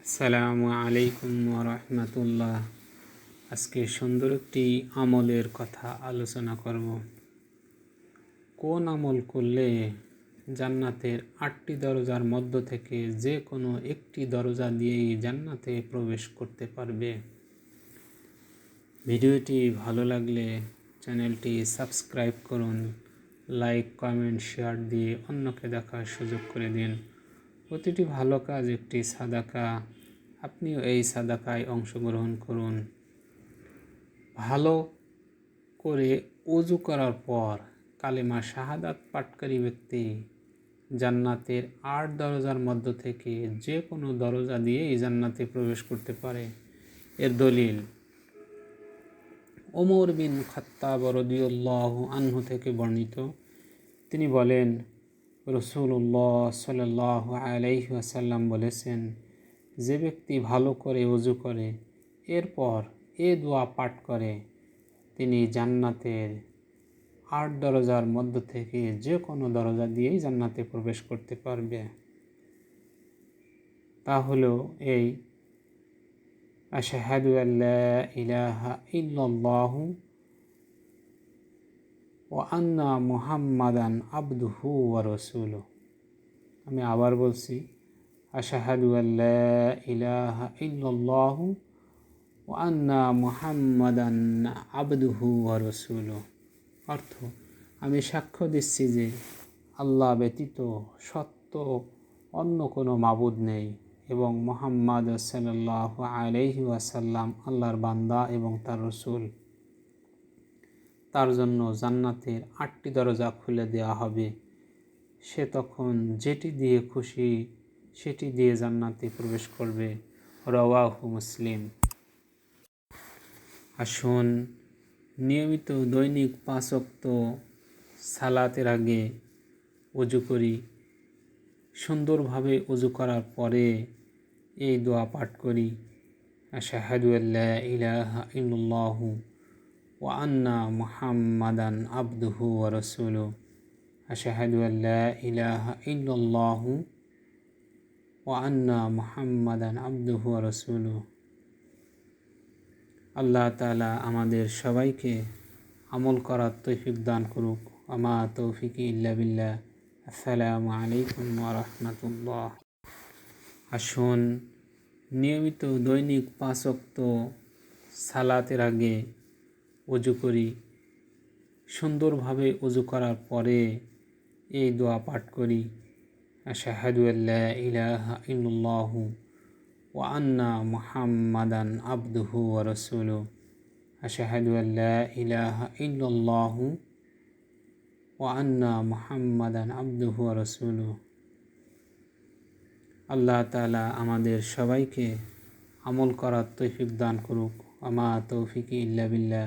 আসসালামু আলাইকুম রহমতুল্লাহ আজকে সুন্দর একটি আমলের কথা আলোচনা করব। কোন আমল করলে জান্নাতের আটটি দরজার মধ্য থেকে যে কোনো একটি দরজা দিয়েই জান্নাতে প্রবেশ করতে পারবে? ভিডিওটি ভালো লাগলে চ্যানেলটি সাবস্ক্রাইব করুন, লাইক, কমেন্ট, শেয়ার দিয়ে অন্যকে দেখার সুযোগ করে দিন। প্রতিটি ভালো কাজ একটি সাদাকা। আপনিও এই সাদাকায় অংশগ্রহণ করুন। ভালো করে অজু করার পর কালেমা শাহাদাত পাটকারী ব্যক্তি জান্নাতের আট দরজার মধ্য থেকে যে কোনো দরজা দিয়ে এই জান্নাতে প্রবেশ করতে পারে। এর দলিল, ওমর বিন খত্তাব রদিউল্লাহ আনহু থেকে বর্ণিত। তিনি বলেন রসুল্লাহ সাল্লাহ আলাইসাল্লাম বলেছেন, যে ব্যক্তি ভালো করে অজু করে, এরপর এ দোয়া পাঠ করে, তিনি জান্নাতের আট দরজার মধ্য থেকে যে কোনো দরজা দিয়েই জান্নাতে প্রবেশ করতে পারবে। তা হলো এই, আশাহাদু আল্লাহ ইলাহা ইল্লাল্লাহু ও আন্না মুহাম্মাদান আবদুহু ওয়া রসুলু আমি আবার বলছি, আশাহাদু আল্লাহ ইলাহা ইল্লাল্লাহু ও আন্না মুহাম্মাদান আবদুহু ওয়া রসুলু অর্থ, আমি সাক্ষ্য দিচ্ছি যে আল্লাহ ব্যতীত সত্য অন্য কোনো মাবুদ নেই এবং মোহাম্মদ সাল্লাহ আলহি ওয়াসাল্লাম আল্লাহর বান্দা এবং তার রসুল। তার জন্য জান্নাতের আটটি দরজা খুলে দেওয়া হবে। সে তখন যেটি দিয়ে খুশি, সেটি দিয়ে জান্নাতে প্রবেশ করবে। রওয়াহু মুসলিম। আসুন, নিয়মিত দৈনিক পাঁচক্ত সালাতের আগে অজু করি। সুন্দরভাবে অজু করার পরে এই দোয়া পাঠ করি। আশাহাদু আল্লাহ ইলাহা ইল্লাল্লাহু ওয়া আন্না মুহাম্মাদান আবদুহু ওয়া রাসূলু আশাহাদু আল্লাহ ইলাহা ইল্লাল্লাহু ওয়া আন্না মুহাম্মাদান আবদুহু ওয়া রাসূলু আল্লাহ তাআলা আমাদের সবাইকে আমল করার তৌফিক দান করুক। আমা তৌফিকি ইল্লা আসসালামু আলাইকুম রহমতুল্লাহ আসুন, নিয়মিত দৈনিক পাঁচক্ত সালাতের আগে অজু করি। সুন্দরভাবে অজু করার পরে এই দোয়া পাঠ করি। আশাহাদু আল্লাহ ইলাহা ওয়া আন্না মুহাম্মাদান আবদুহু ওয়া রাসূলু আশাহাদু আল্লাহ ইলাহা ইল্লাল্লাহু ও আন্না মুহাম্মাদান আব্দুহু রসুলু আল্লাহ তালা আমাদের সবাইকে আমল করার তৌফিক দান করুক। আমা তৌফিকি ইল্লা বিল্লাহ।